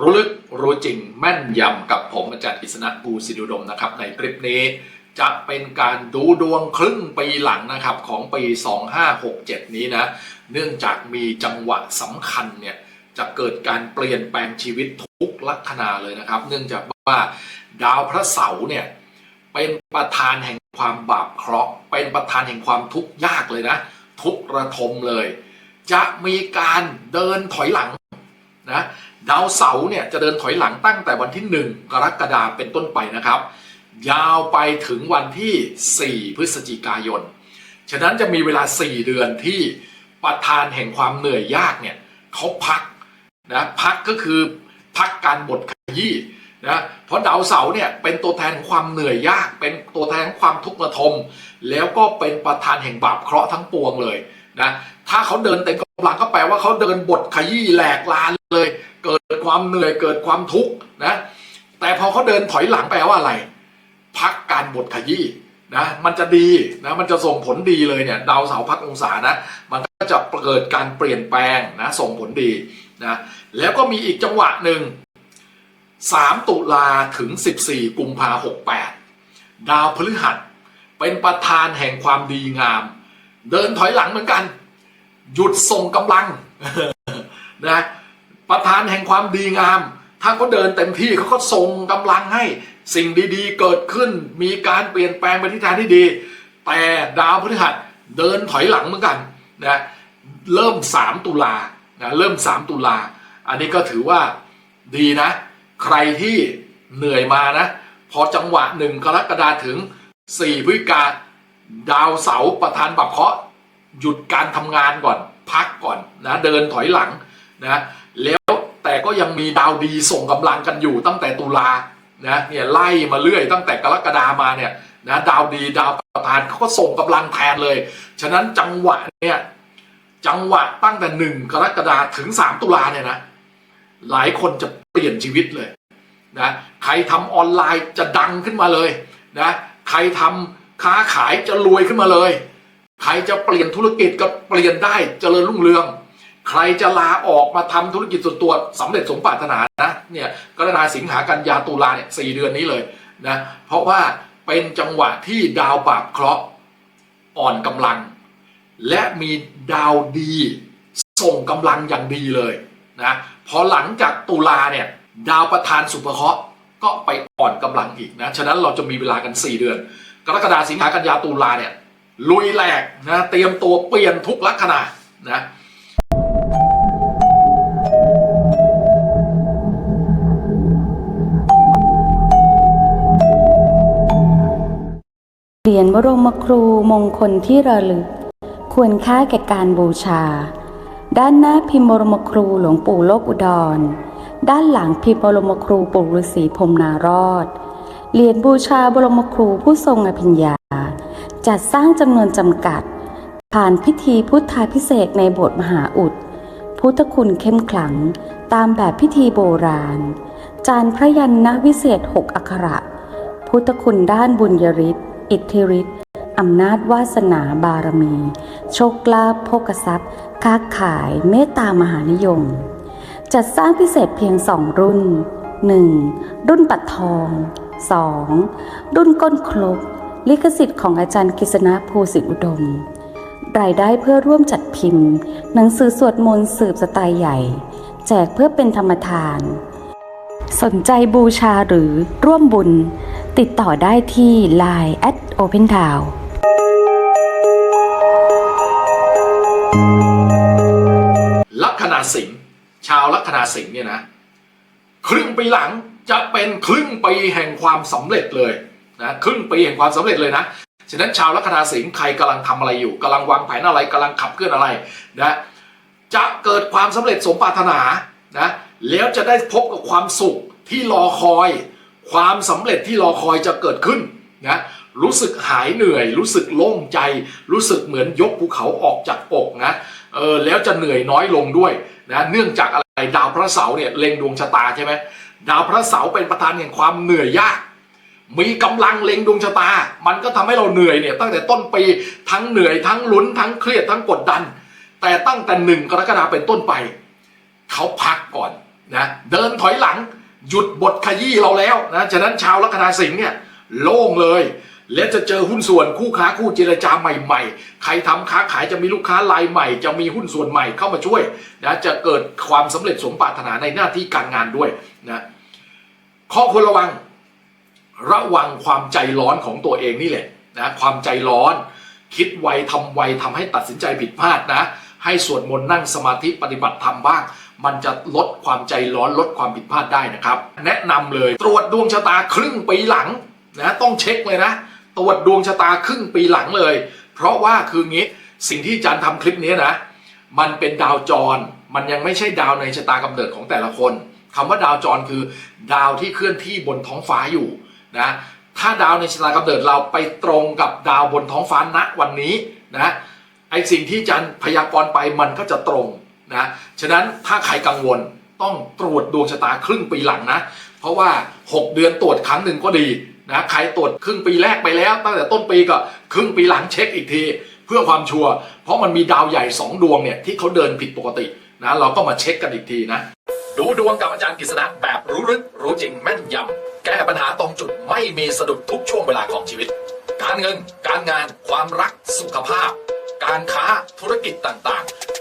รู้ลึกรู้จริงแม่นยำกับผมอาจารย์อิสนะภูสิริอุดมนะครับ ในคลิปนี้จะเป็นการดูดวงครึ่งปีหลังนะครับของปี 2567 นี้นะ เนื่องจากมีจังหวะสำคัญเนี่ย จะเกิดการเปลี่ยนแปลงชีวิตทุกลัคนาเลยนะครับ เนื่องจากว่าดาวพระเสาร์เนี่ย เป็นประธานแห่งความบาปเคราะห์เป็นประธานแห่งความทุกข์ยากเลยนะ ทุกระทมเลย จะมีการเดินถอยหลังนะ ดาวเสาร์เนี่ยจะเดินถอยหลังตั้งแต่วันที่ 1 กรกฎาคมเป็นต้นไปนะครับ ยาวไปถึงวันที่ 4 พฤศจิกายน ฉะนั้นจะมีเวลา 4 เดือนที่ประธานแห่งความเหนื่อยยากเนี่ยเขาพักนะพักก็คือพักการบดขยี้นะเพราะดาวเสาร์เนี่ยเป็นตัวแทนของความเหนื่อยยาก เป็นตัวแทนของความทุกข์ระทม แล้วก็เป็นประธานแห่งบาปเคราะห์ทั้งปวงเลยนะถ้าเขาเดินเต็มกำลังก็แปลว่าเขาเดินบดขยี้แหลกลานเลย เกิดความเหนื่อยเกิดความทุกข์นะแต่พอเขาเดินถอยหลังแปลว่าอะไร พักการบดขยี้นะมันจะดีนะมันจะส่งผลดีเลยเนี่ยดาวเสาร์พักองศานะมันก็จะเกิดการเปลี่ยนแปลงนะส่งผลดีนะแล้วก็มีอีกจังหวะหนึ่ง 3 ตุลาถึง 14 กุมภาหกแปดดาวพฤหัสเป็นประธานแห่งความดีงาม เดินถอยหลังเหมือนกัน หยุดส่งกำลังนะ ประธานแห่งความดีงาม ถ้าเขาเดินเต็มที่เขาก็ส่งกำลังให้สิ่งดีๆ เกิดขึ้น มีการเปลี่ยนแปลงไปทิศทางที่ดี แต่ดาวพฤหัสเดินถอยหลังเหมือนกันนะเริ่ม 3 ตุลานะเริ่ม 3 ตุลา อันนี้ก็ถือว่าดีนะ ใครที่เหนื่อยมานะ พอจังหวะหนึ่งกรกฎาถึง 4 พฤศจิกาดาวเสาประธานบัพเคาะหยุดการทำงานก่อนพักก่อนนะเดินถอยหลัง นะแล้วแต่ก็ยังมีดาวดีส่งกำลังกันอยู่ตั้งแต่ตุลานะเนี่ยไล่มาเรื่อยตั้งแต่กรกฎามาเนี่ยนะดาวดีดาวประธานเขาก็ส่งกำลังแทนเลย ฉะนั้นจังหวะเนี่ยจังหวะตั้งแต่หนึ่งกรกฎาถึงสามตุลาเนี่ยนะหลายคนจะเปลี่ยนชีวิตเลยนะใครทำออนไลน์จะดังขึ้นมาเลยนะใครทำค้าขายจะรวยขึ้นมาเลย ใครจะเปลี่ยนธุรกิจก็เปลี่ยนได้เจริญรุ่งเรือง ใครจะลาออกมาทำธุรกิจส่วนตัวสำเร็จสมปรารถนานะเนี่ยกรณาสิงหากันยาตุลาเนี่ยสี่เดือนนี้เลยนะเพราะว่าเป็นจังหวะที่ดาวบาปเคราะห์อ่อนกำลัง และมีดาวดีส่งกำลังอย่างดีเลยนะพอหลังจากตุลาเนี่ยดาวประธานสุภเคราะห์ก็ไปอ่อนกำลังอีกนะฉะนั้นเราจะมีเวลากัน 4 เดือน กรกฎาสิงหากันยาตุลาเนี่ยลุยแหลกนะเตรียมตัวเปลี่ยนทุกลัคนานะ เหรียญบรมครูมงคลที่ระลึก ควรค่าแก่การบูชา ด้านหน้าพิมพ์บรมครูหลวงปู่โลกอุดร ด้านหลังพิมพ์บรมครูปู่ฤาษีพรมนารอด เหรียญบูชาบรมครูผู้ทรงอภิญญา จัดสร้างจำนวนจำกัด ผ่านพิธีพุทธาพิเศษในโบสถ์มหาอุด พุทธคุณเข้มขลังตามแบบพิธีโบราณ จานพระยันนวิเศษหกอักขระ พุทธคุณด้านบุญยริศ อิทธิฤทธิ์อำนาจวาสนาบารมี โชคลาภโภกทรัพย์ ค้าขายเมตตามหานิยม จัดสร้างพิเศษเพียงสองรุ่น 1. รุ่นปัดทอง 2. รุ่นก้นครบลิขสิทธิ์ของอาจารย์กฤษณะภูสิทธิอุดม รายได้เพื่อร่วมจัดพิมพ์ หนังสือสวดมนต์สืบสไตล์ใหญ่ แจกเพื่อเป็นธรรมทาน สนใจบูชาหรือร่วมบุญ ติดต่อได้ที่ Line at Open Town ลัคนาสิงห์ชาวลัคนาสิงห์เนี่ยนะ ครึ่งปีหลังจะเป็นครึ่งปีแห่งความสำเร็จเลยนะครึ่งปีแห่งความสำเร็จเลยนะฉะนั้นชาวลัคนาสิงห์ใครกำลังทำอะไรอยู่กำลังวางแผนอะไรกำลังขับเคลื่อนอะไรนะจะเกิดความสำเร็จสมปรารถนานะแล้วจะได้พบกับความสุขที่รอคอย ความสำเร็จที่รอคอยจะเกิดขึ้นนะรู้สึกหายเหนื่อย รู้สึกโล่งใจ รู้สึกเหมือนยกภูเขาออกจากอกนะเออแล้วจะเหนื่อยน้อยลงด้วยนะเนื่องจากอะไรดาวพระเสาร์เนี่ยเล็งดวงชะตาใช่ไหมดาวพระเสาร์เป็นประธานแห่งความเหนื่อยยาก มีกำลังเล็งดวงชะตา มันก็ทำให้เราเหนื่อยเนี่ยตั้งแต่ต้นปีทั้งเหนื่อยทั้งลุ้นทั้งเครียดทั้งกดดัน แต่ตั้งแต่หนึ่งกรกฎาเป็นต้นไป เขาพักก่อนนะเดินถอยหลัง หยุดบทขยี้เราแล้วนะฉะนั้นชาวลัคนาสิงห์เนี่ยโล่งเลย และจะเจอหุ้นส่วนคู่ค้าคู่เจรจาใหม่ๆ ใครทำค้าขายจะมีลูกค้ารายใหม่ จะมีหุ้นส่วนใหม่เข้ามาช่วยนะจะเกิดความสำเร็จสมปรารถนาในหน้าที่การงานด้วยนะข้อควรระวัง ระวังความใจร้อนของตัวเองนี่แหละนะความใจร้อน คิดไวทำไวทำให้ตัดสินใจผิดพลาดนะ ให้สวดมนต์นั่งสมาธิปฏิบัติธรรมบ้าง มันจะลดความใจร้อนลดความผิดพลาดได้นะครับ แนะนำเลยตรวจดวงชะตาครึ่งปีหลังนะต้องเช็คเลยนะ ตรวจดวงชะตาครึ่งปีหลังเลย เพราะว่าคืองี้สิ่งที่อาจารย์ทำคลิปนี้นะ มันเป็นดาวจร มันยังไม่ใช่ดาวในชะตากำเนิดของแต่ละคนคำว่าดาวจรคือ ดาวที่เคลื่อนที่บนท้องฟ้าอยู่นะถ้าดาวในชะตากำเนิดเราไปตรงกับดาวบนท้องฟ้าณวันนี้นะไอสิ่งที่อาจารย์พยากรณ์ไปมันก็จะตรง นะฉะนั้นถ้าใครกังวลต้องตรวจดวงชะตาครึ่งปีหลังนะ เพราะว่า 6 เดือนตรวจครั้งหนึ่งก็ดีนะใครตรวจครึ่งปีแรกไปแล้ว ตั้งแต่ต้นปีก็ครึ่งปีหลังเช็คอีกที เพื่อความชัวร์เพราะมันมีดาวใหญ่ 2 ดวงเนี่ยที่เขาเดินผิดปกตินะเราก็มาเช็คกันอีกทีนะดูดวงกับอาจารย์กฤษณะแบบรู้ลึกรู้จริงแม่นยำแก้ปัญหาตรงจุดไม่มีสะดุดทุกช่วงเวลาของชีวิต การเงิน การงาน ความรักสุขภาพ การค้าธุรกิจต่างๆ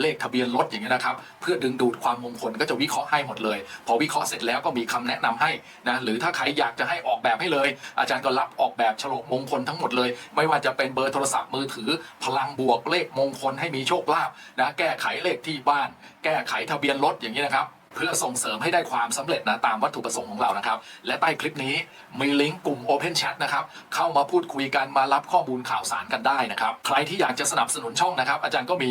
เลขทะเบียนรถอย่างเงี้ยนะครับ เพื่อดึงดูดความมงคลก็จะวิเคราะห์ให้หมดเลย พอวิเคราะห์เสร็จแล้วก็มีคำแนะนำให้นะหรือถ้าใครอยากจะให้ออกแบบให้เลย อาจารย์ก็รับออกแบบฉลกมงคลทั้งหมดเลย ไม่ว่าจะเป็นเบอร์โทรศัพท์มือถือ พลังบวกเลขมงคลให้มีโชคลาภนะแก้ไขเลขที่บ้าน แก้ไขทะเบียนรถอย่างนี้นะครับเพื่อส่งเสริมให้ได้ความสำเร็จนะตามวัตถุประสงค์ของเรานะครับ และใต้คลิปนี้มีลิงก์กลุ่ม Open Chat นะครับเข้ามาพูดคุยกันมารับข้อมูลข่าวสารกันได้นะครับ ใครที่อยากจะสนับสนุนช่องนะครับ อาจารย์ก็มี